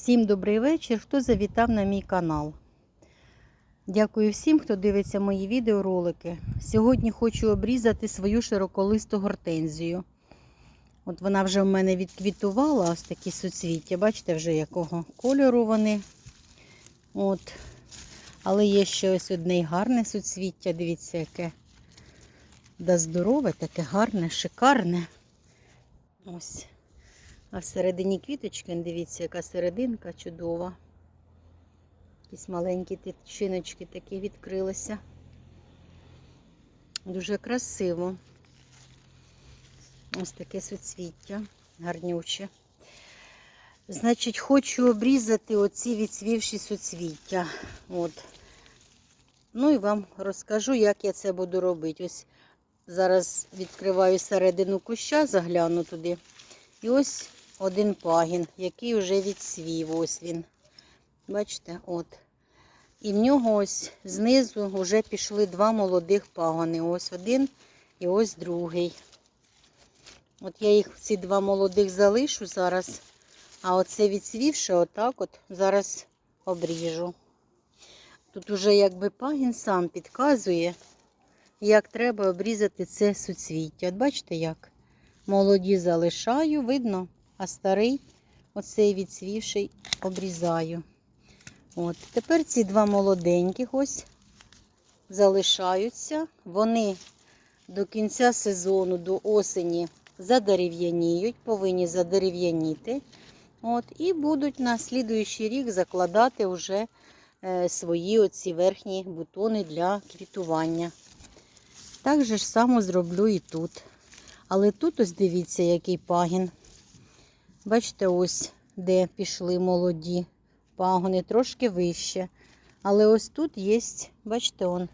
Всім добрий вечір, хто завітав на мій канал. Дякую всім, хто дивиться мої відеоролики. Сьогодні хочу обрізати свою широколисту гортензію. От вона вже в мене відквітувала, ось такі суцвіття. Бачите, вже якого кольору вони. От. Але є ще ось одне гарне суцвіття. Дивіться, яке да здорове, таке гарне, шикарне. Ось. А всередині квіточки, дивіться, яка серединка чудова. Якісь маленькі тичиночки такі відкрилися. Дуже красиво. Ось таке суцвіття, гарнюче. Значить, хочу обрізати оці відсвівші суцвіття. От. Ну і вам розкажу, як я це буду робити. Ось зараз відкриваю середину куща, загляну туди. І ось один пагін, який вже відсвів. Ось він. Бачите, от. І в нього ось знизу вже пішли два молодих пагони. Ось один і ось другий. От я їх ці два молодих залишу зараз. А оце відсвівши, отак от зараз обріжу. Тут уже якби пагін сам підказує, як треба обрізати це суцвіття. От бачите як? Молоді залишаю, видно, а старий, оцей відсвівший, обрізаю. От. Тепер ці два молоденьких ось залишаються. Вони до кінця сезону, до осені задерев'яніють, повинні задерев'яніти. От, І будуть на слідуючий рік закладати вже е, свої оці верхні бутони для квітування. Так же ж само зроблю і тут. Але тут ось дивіться, який пагін. Бачите, ось де пішли молоді пагони, трошки вище. Але ось тут є, бачите, он,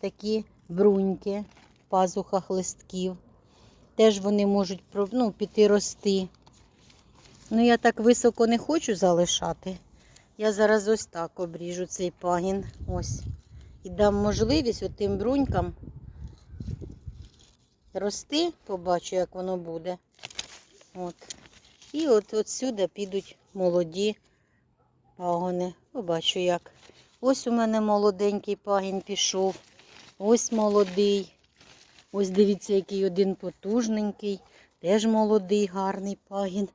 такі бруньки в пазухах листків. Теж вони можуть ну, піти рости. Ну, я так високо не хочу залишати. Я зараз ось так обріжу цей пагін. Ось. І дам можливість отим брунькам рости, побачу, як воно буде. От. І от отсюди підуть молоді пагони. Побачу як. Ось у мене молоденький пагін пішов. Ось молодий. Ось дивіться, який один потужненький. Теж молодий, гарний пагін.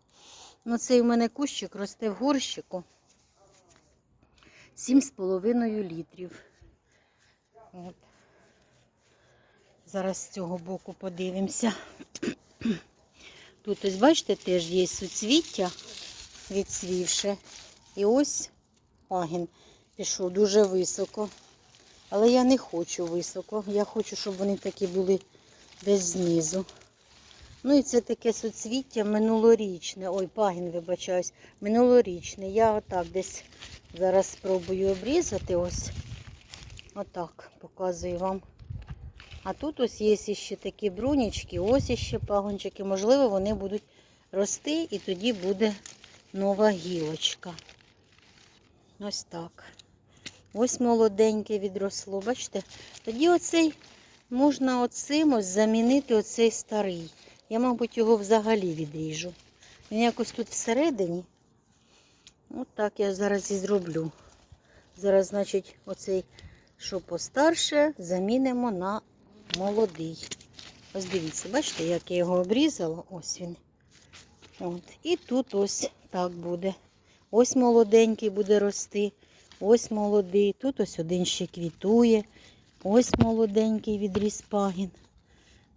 Ну, цей у мене кущик росте в горщику. 7,5 літрів. От. Зараз з цього боку подивимося. Тут ось, бачите, теж є суцвіття відсвівше. І ось пагін пішов дуже високо. Але я не хочу високо. Я хочу, щоб вони такі були десь знизу. Ну і це таке суцвіття минулорічне. Ой, пагін, вибачаюсь, минулорічне. Я отак десь зараз спробую обрізати. Ось. Отак показую вам. А тут ось є ще такі брунічки, ось іще пагончики. Можливо, вони будуть рости і тоді буде нова гілочка. Ось так. Ось молоденьке відросло. Бачите? Тоді оцей можна оцим ось замінити оцей старий. Я, мабуть, його взагалі відріжу. Він якось тут всередині. От так я зараз і зроблю. Зараз, значить, оцей, що постарше, замінимо на молодий. Ось дивіться, бачите, як я його обрізала. Ось він. От. І тут ось так буде. Ось молоденький буде рости. Ось молодий. Тут ось один ще квітує. Ось молоденький відріс пагін.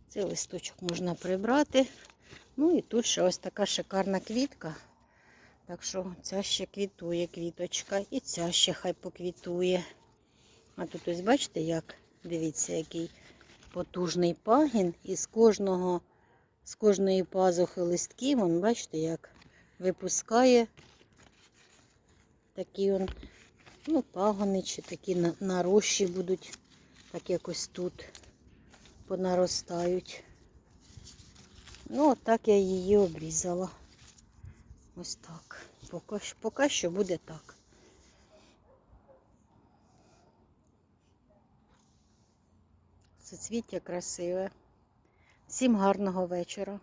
Цей листочок можна прибрати. Ну і тут ще ось така шикарна квітка. Так що ця ще квітує квіточка. І ця ще хай поквітує. А тут ось бачите, як, дивіться, який потужний пагін. І з кожного, з кожної пазухи листків, вон, бачите, як випускає такі он, ну, пагони чи такі нарощі будуть, так якось тут понаростають. Ну, от так я її обрізала. Ось так. Поки, поки що буде так. Соцвіття красиве. Всім гарного вечора.